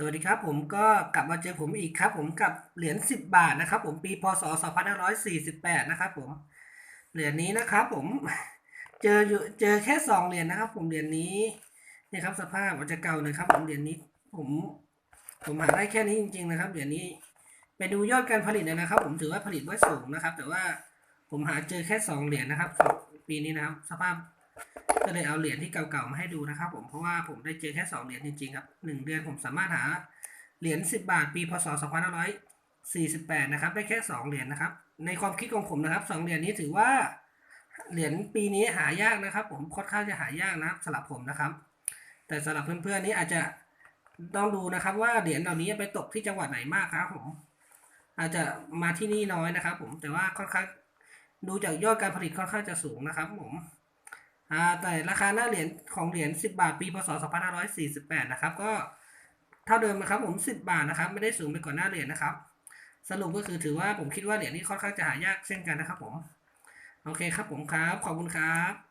สวัสดีครับผมก็กลับมาเจอผมอีกครับ ผมกับเหรียญ10 บาทนะครับ ผมปีพศ2548นะครับ ผมเหรียญนี้นะครับ ผมเจออยู่เจอแค่สองเหรียญนะครับ ผมเหรียญนี้นี่ครับสภาพอาจจะเก่าเลยครับ ผมเหรียญนี้ ผม ผมหาได้แค่นี้จริง ๆ นะครับเหรียญนี้ไปดูยอดการผลิตนะครับ ผมถือว่าผลิตไว้สูงนะครับ แต่ว่าผมหาเจอแค่สองเหรียญนะครับปีนี้นะครับ สภาพ ก็เลยเอาเหรียญที่เก่าๆมาให้ดูนะครับ ผมเพราะว่าผมได้เจอแค่สองเหรียญจริงๆครับหนึ่งเดือนผมสามารถหาเหรียญสิบบาท ปีพศสองพันห้าร้อยสี่สิบแปดนะครับ ได้แค่สองเหรียญนะครับ ในความคิดของผมนะครับสองเหรียญนี้ถือว่าเหรียญปีนี้หายากนะครับ ผมค่อนข้างจะหายากนะครับสำหรับผมนะครับ แต่สำหรับเพื่อนๆนี้อาจจะต้องดูนะครับ ว่าเหรียญเหล่านี้ไปตกที่จังหวัดไหนมากครับ ผม อาจจะมาที่นี่น้อยนะครับ ผมแต่ว่าค่อนข้างดูจากยอดการผลิตค่อนข้างจะสูงนะครับ ผม อ่าแต่ราคาหน้าเหรียญของเหรียญ10 บาทปีพศ2548 นะครับ ก็เท่าเดิมนะครับผม 10 บาทนะครับ ไม่ได้สูงไปกว่าหน้าเหรียญนะครับ สรุปก็คือถือว่าผมคิดว่าเหรียญนี้ค่อนข้างจะหายากเช่นกันนะครับผม โอเคครับผมครับ ขอบคุณครับ